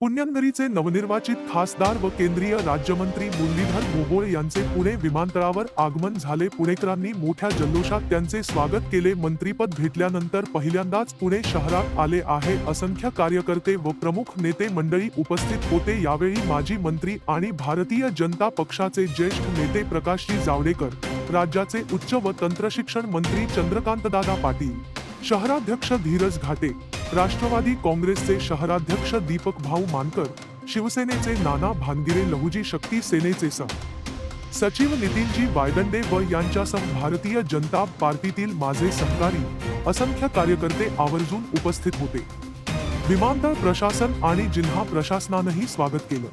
पुण्यनगरीचे नवनिर्वाचित खासदार व केंद्रीय राज्यमंत्री मुरलीधर मोहोळ यांचे पुणे विमानतळावर आगमन झाले. पुणेकरांनी मोठ्या जल्लोषात त्यांचे स्वागत केले. मंत्रीपद भेटल्यानंतर पहिल्यांदाच पुणे शहरात आले आहे. असंख्य कार्यकर्ते व प्रमुख नेते मंडळी उपस्थित होते. यावेळी माजी मंत्री आणि भारतीय जनता पक्षाचे ज्येष्ठ नेते प्रकाशजी जावडेकर राज्याचे उच्च व तंत्रशिक्षण मंत्री चंद्रकांतदादा पाटील शहराध्यक्ष धीरज घाटे राष्ट्रवादी काँग्रेसचे शहराध्यक्ष दीपक भाऊ मानकर शिवसेनेचे नाना भानगिरे लहुजी शक्ती सेनेचे सह सचिव नितीनजी वायदंडे व यांच्यासह भारतीय जनता पार्टीतील माझे सहकारी असंख्य कार्यकर्ते आवर्जून उपस्थित होते. विमानतळ प्रशासन आणि जिल्हा प्रशासनानंही स्वागत केलं.